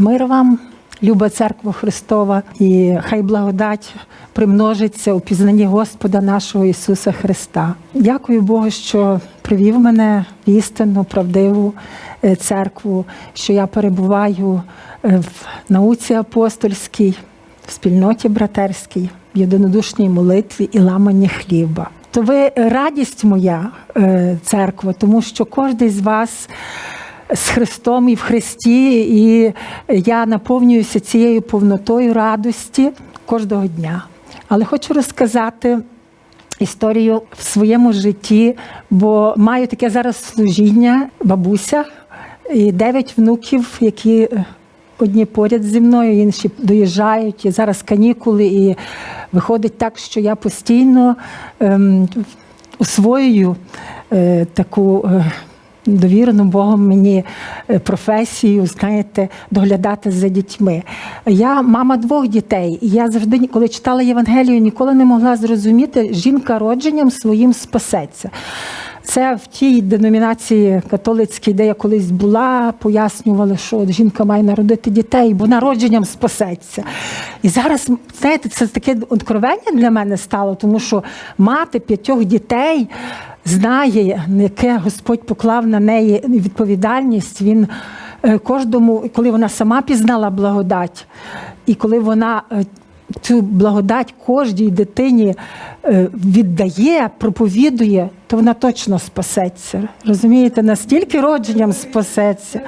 Мир вам, люба церква Христова, і хай благодать примножиться у пізнанні Господа нашого Ісуса Христа. Дякую Богу, що привів мене в істинну, правдиву е, церкву, що я перебуваю е, в науці апостольській, в спільноті братерській, в єдинодушній молитві і ламанні хліба. То ви радість моя, е, церква, тому що кожен з вас з Христом і в Христі, і я наповнююся цією повнотою радості кожного дня. Але хочу розказати історію в своєму житті, бо маю таке зараз служіння, бабуся і дев'ять внуків, які е, одні поряд зі мною, інші доїжджають. І зараз канікули, і виходить так, що я постійно ем, освоюю е, таку. Е, довірену Богом мені е, професію, знаєте, доглядати за дітьми. Я мама двох дітей, і я завжди, коли читала Євангелію, ніколи не могла зрозуміти, жінка родженням своїм спасеться. Це в тій деномінації католицькій, де я колись була, пояснювали, що от жінка має народити дітей, бо народженням спасеться. І зараз, знаєте, це таке откровення для мене стало, тому що мати п'ятьох дітей знає, яке Господь поклав на неї відповідальність. Він е, кожному, коли вона сама пізнала благодать, і коли вона е, цю благодать кожній дитині е, віддає, проповідує, то вона точно спасеться. Розумієте, настільки родженням спасеться.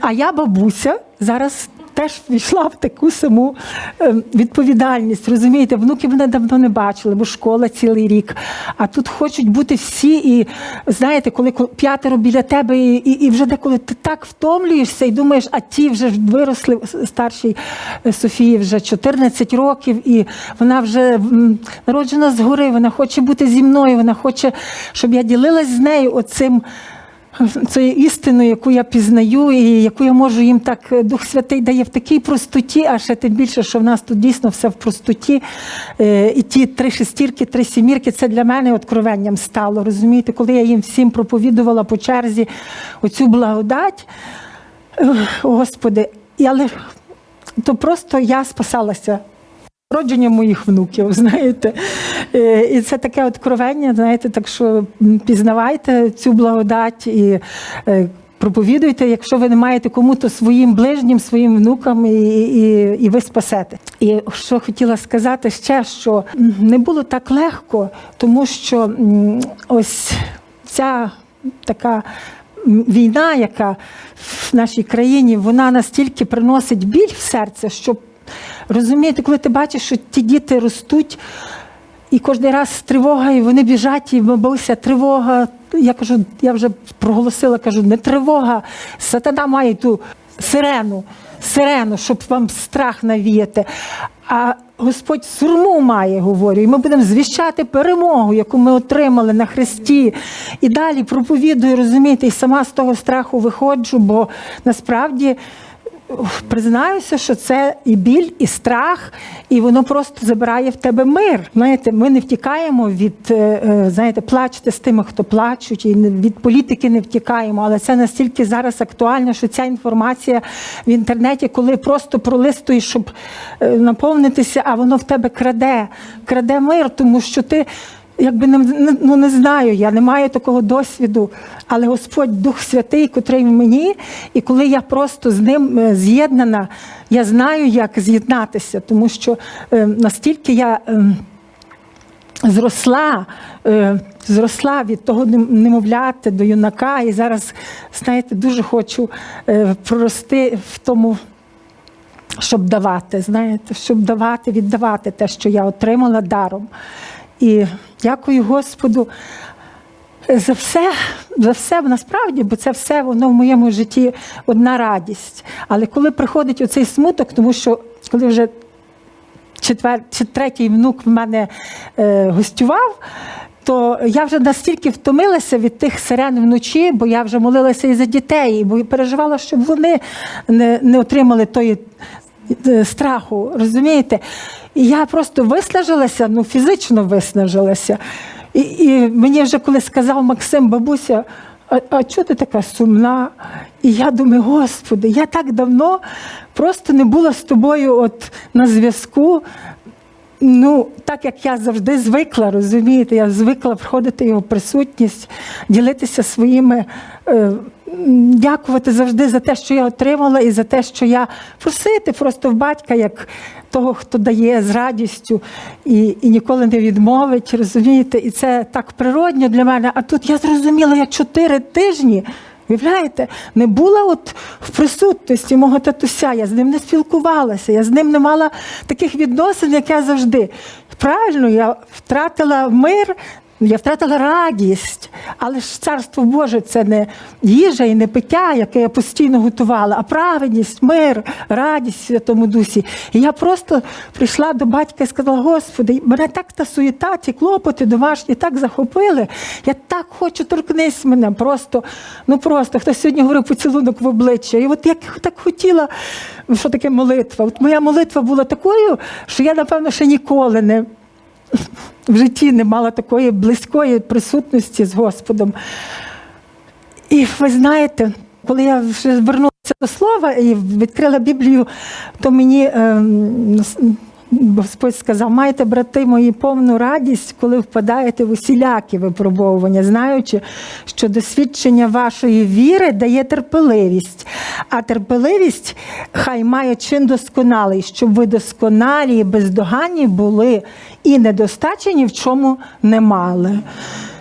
А я, бабуся, зараз. Теж війшла в таку саму е, відповідальність. Розумієте, внуки мене давно не бачили, бо школа цілий рік. А тут хочуть бути всі. І знаєте, коли п'ятеро біля тебе, і, і, і вже деколи ти так втомлюєшся і думаєш, а ті вже виросли старшій е, Софії вже 14 років, і вона вже народжена згори, вона хоче бути зі мною, вона хоче, щоб я ділилась з нею оцим. Цією істиною, яку я пізнаю, і яку я можу їм так е, Дух Святий дає в такій простоті, а ще тим більше, що в нас тут дійсно все в простоті. Е, І ті три шестірки, три сімірки, це для мене откровенням стало. Розумієте, коли я їм всім проповідувала по черзі оцю благодать, Господи, але то просто я спасалася Родження моїх внуків, знаєте. Е, І це таке откровення, знаєте, так що пізнавайте цю благодать і е, проповідуйте, якщо ви не маєте кому, то своїм ближнім, своїм внукам, і, і, і ви спасете. І що хотіла сказати ще, що не було так легко, тому що ось ця така війна, яка в нашій країні, вона настільки приносить біль в серце, що Розумієте, коли ти бачиш, що ті діти ростуть, і кожен раз тривога, і вони біжать, і бабуся, тривога. Я кажу, я вже проголосила, кажу, не тривога. Сатана має ту сирену, сирену, щоб вам страх навіяти. А Господь сурму має, говорю, і ми будемо звіщати перемогу, яку ми отримали на Христі. І далі проповідую, розумієте, і сама з того страху виходжу, бо насправді. Признаюся, що це і біль, і страх, і воно просто забирає в тебе мир. Знаєте, ми не втікаємо від е, е, знаєте, плачте з тими, хто плачуть, і від політики не втікаємо. Але це настільки зараз актуально, що ця інформація в інтернеті, коли просто пролистуєш, щоб е, наповнитися, а воно в тебе краде, краде мир, тому що ти. Якби не, ну не знаю, я не маю такого досвіду, але Господь Дух Святий, котрий в мені, і коли я просто з ним е, з'єднана, я знаю, як з'єднатися, тому що е, настільки я. ем, Зросла, е, зросла від того немовляти до юнака, і зараз, знаєте, дуже хочу е, прорости в тому щоб давати, знаєте, щоб давати, віддавати те, що я отримала даром. І дякую Господу за все, за все насправді, бо це все воно в моєму житті одна радість. Але коли приходить оцей смуток, тому що коли вже четвер, третій внук в мене е, гостював, то я вже настільки втомилася від тих сирен вночі, бо я вже молилася і за дітей, бо переживала, щоб вони не, не отримали тої страху, розумієте? І я просто виснажилася, ну фізично виснажилася. І, і мені вже коли сказав Максим, бабуся, а, а чого ти така сумна? І я думаю, Господи, я так давно просто не була з тобою от на зв'язку. Ну, так як я завжди звикла, розумієте, я звикла входити в його присутність, ділитися своїми, е, дякувати завжди за те, що я отримала, і за те, що я просити просто в батька, як того, хто дає з радістю і, і ніколи не відмовить, розумієте, і це так природньо для мене. А тут я зрозуміла, я чотири тижні. Уявляєте, не була от в присутності мого татуся, я з ним не спілкувалася, я з ним не мала таких відносин, як я завжди. Правильно, я втратила мир, я втратила радість, але ж царство Боже це не їжа і не пиття, яке я постійно готувала, а праведність, мир, радість в Святому Дусі. І я просто прийшла до батька і сказала: Господи, мене так та суєта, ті клопоти домашні так захопили. Я так хочу торкнись мене. Просто, ну просто хтось сьогодні говорив поцілунок в обличчя. І от я так хотіла, що таке молитва. От моя молитва була такою, що я, напевно, ще ніколи не в житті не мала такої близької присутності з Господом. І ви знаєте, коли я вже звернулася до слова і відкрила Біблію, то мені ем, Господь сказав: майте, брати мої, повну радість, коли впадаєте в усілякі випробовування, знаючи, що досвідчення вашої віри дає терпеливість, а терпеливість хай має чин досконалий, щоб ви досконалі і бездоганні були і недостачені в чому не мали.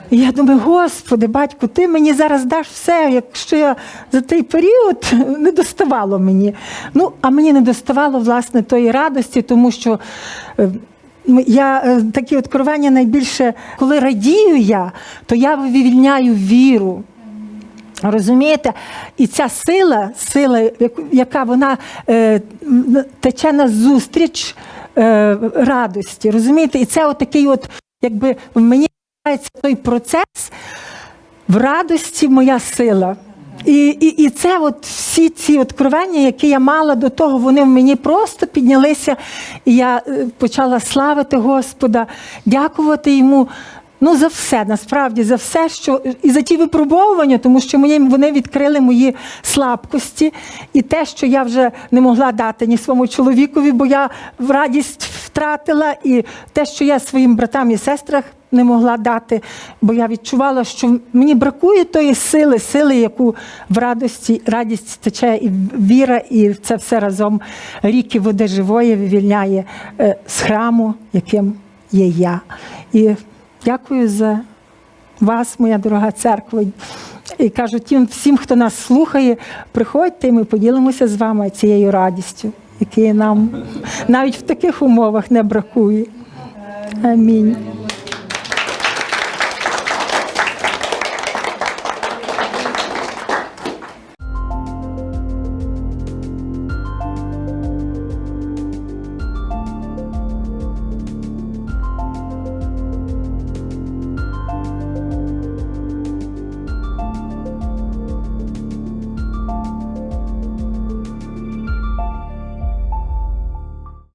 І я думаю, Господи, батько, ти мені зараз даш все, якщо я за той період не доставало мені. Ну, а мені не доставало власне тої радості, тому що. е, Я е, такі откровення найбільше, коли радію я, то я вивільняю віру. Розумієте? І ця сила, сила, яка вона е, тече на зустріч е, радості. Розумієте? І це отакий, от, якби в мені той процес в радості моя сила. І, і, і це от всі ці откровення, які я мала до того, вони в мені просто піднялися. І я е, почала славити Господа, дякувати йому. Ну, за все, насправді, за все, що і за ті випробовування, тому що мені вони відкрили мої слабкості, і те, що я вже не могла дати ні своєму чоловікові, бо я в радість втратила, і те, що я своїм братам і сестрах не могла дати, бо я відчувала, що мені бракує тої сили, сили, яку в радості, радість тече, і віра, і це все разом ріки води живої вивільняє е, з храму, яким є я. І дякую за вас, моя дорога церква. І кажу тим всім, хто нас слухає, приходьте, і ми поділимося з вами цією радістю, якої нам навіть в таких умовах не бракує. Амінь.